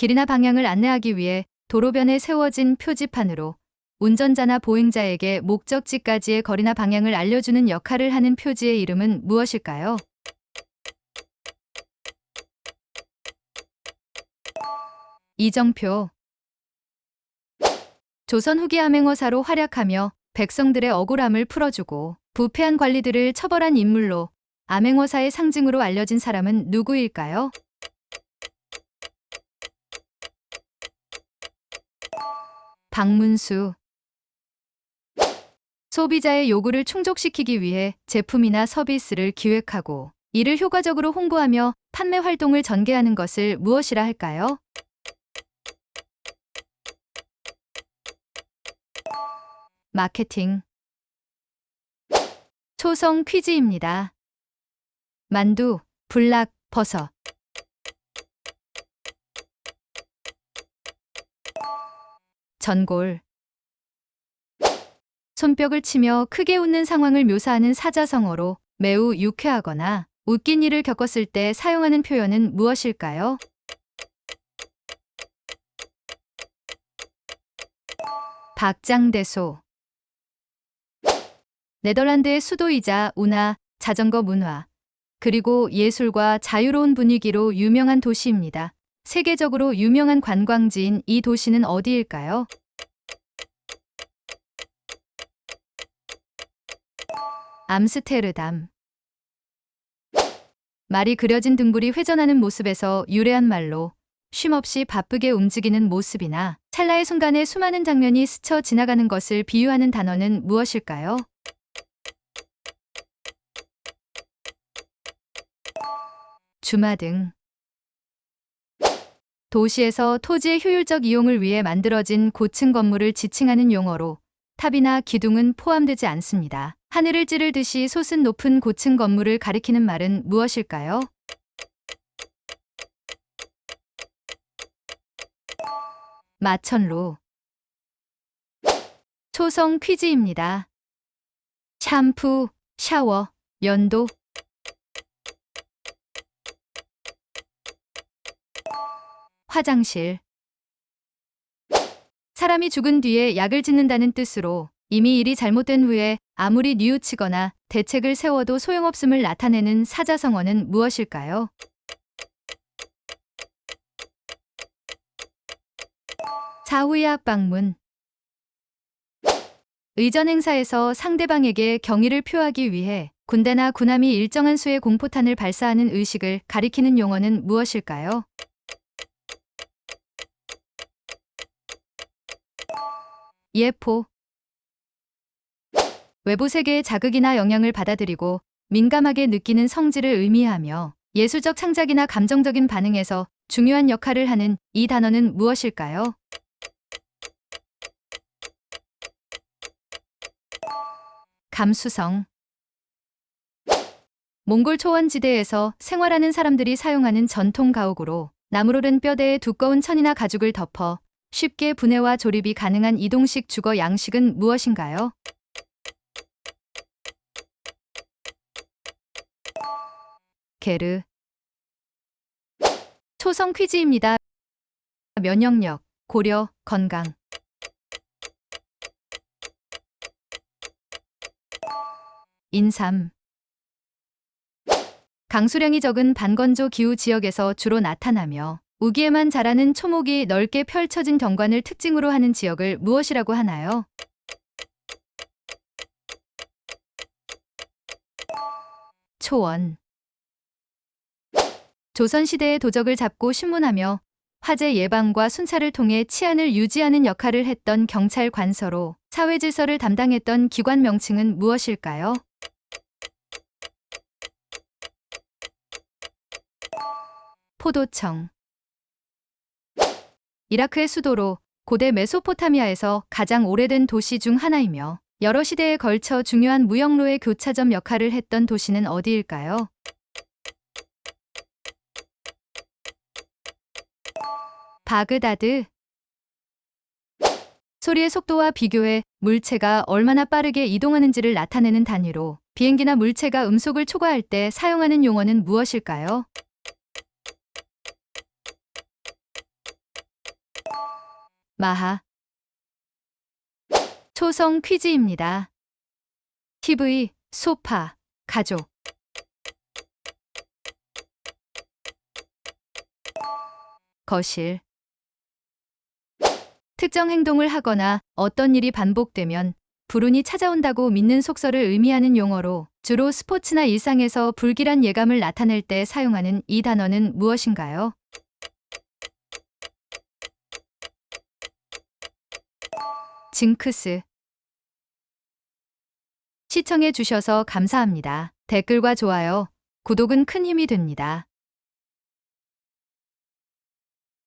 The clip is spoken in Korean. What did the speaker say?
길이나 방향을 안내하기 위해 도로변에 세워진 표지판으로 운전자나 보행자에게 목적지까지의 거리나 방향을 알려주는 역할을 하는 표지의 이름은 무엇일까요? 이정표 조선 후기 암행어사로 활약하며 백성들의 억울함을 풀어주고 부패한 관리들을 처벌한 인물로 암행어사의 상징으로 알려진 사람은 누구일까요? 박문수 소비자의 요구를 충족시키기 위해 제품이나 서비스를 기획하고 이를 효과적으로 홍보하며 판매 활동을 전개하는 것을 무엇이라 할까요? 마케팅 초성 퀴즈입니다. 만두, 불락, 버섯. 전골. 손뼉을 치며 크게 웃는 상황을 묘사하는 사자성어로 매우 유쾌하거나 웃긴 일을 겪었을 때 사용하는 표현은 무엇일까요? 박장대소. 네덜란드의 수도이자 운하, 자전거 문화, 그리고 예술과 자유로운 분위기로 유명한 도시입니다. 세계적으로 유명한 관광지인 이 도시는 어디일까요? 암스테르담. 말이 그려진 등불이 회전하는 모습에서 유래한 말로 쉼없이 바쁘게 움직이는 모습이나 찰나의 순간에 수많은 장면이 스쳐 지나가는 것을 비유하는 단어는 무엇일까요? 주마등. 도시에서 토지의 효율적 이용을 위해 만들어진 고층 건물을 지칭하는 용어로 탑이나 기둥은 포함되지 않습니다. 하늘을 찌르듯이 솟은 높은 고층 건물을 가리키는 말은 무엇일까요? 마천루. 초성 퀴즈입니다. 샴푸, 샤워, 연도. 화장실. 사람이 죽은 뒤에 약을 짓는다는 뜻으로 이미 일이 잘못된 후에 아무리 뉘우치거나 대책을 세워도 소용없음을 나타내는 사자성어는 무엇일까요? 사후의학 방문 의전 행사에서 상대방에게 경의를 표하기 위해 군대나 군함이 일정한 수의 공포탄을 발사하는 의식을 가리키는 용어는 무엇일까요? 예포 외부 세계의 자극이나 영향을 받아들이고 민감하게 느끼는 성질을 의미하며 예술적 창작이나 감정적인 반응에서 중요한 역할을 하는 이 단어는 무엇일까요? 감수성 몽골 초원지대에서 생활하는 사람들이 사용하는 전통 가옥으로 나무로 된 뼈대에 두꺼운 천이나 가죽을 덮어 쉽게 분해와 조립이 가능한 이동식 주거 양식은 무엇인가요? 게르 초성 퀴즈입니다. 면역력, 고려, 건강. 인삼 강수량이 적은 반건조 기후 지역에서 주로 나타나며 우기에만 자라는 초목이 넓게 펼쳐진 경관을 특징으로 하는 지역을 무엇이라고 하나요? 초원 조선시대의 도적을 잡고 신문하며 화재 예방과 순찰을 통해 치안을 유지하는 역할을 했던 경찰 관서로 사회 질서를 담당했던 기관 명칭은 무엇일까요? 포도청 이라크의 수도로 고대 메소포타미아에서 가장 오래된 도시 중 하나이며 여러 시대에 걸쳐 중요한 무역로의 교차점 역할을 했던 도시는 어디일까요? 바그다드 소리의 속도와 비교해 물체가 얼마나 빠르게 이동하는지를 나타내는 단위로 비행기나 물체가 음속을 초과할 때 사용하는 용어는 무엇일까요? 마하. 초성 퀴즈입니다. TV, 소파, 가족. 거실. 특정 행동을 하거나 어떤 일이 반복되면 불운이 찾아온다고 믿는 속설을 의미하는 용어로 주로 스포츠나 일상에서 불길한 예감을 나타낼 때 사용하는 이 단어는 무엇인가요? 징크스. 시청해 주셔서 감사합니다. 댓글과 좋아요, 구독은 큰 힘이 됩니다.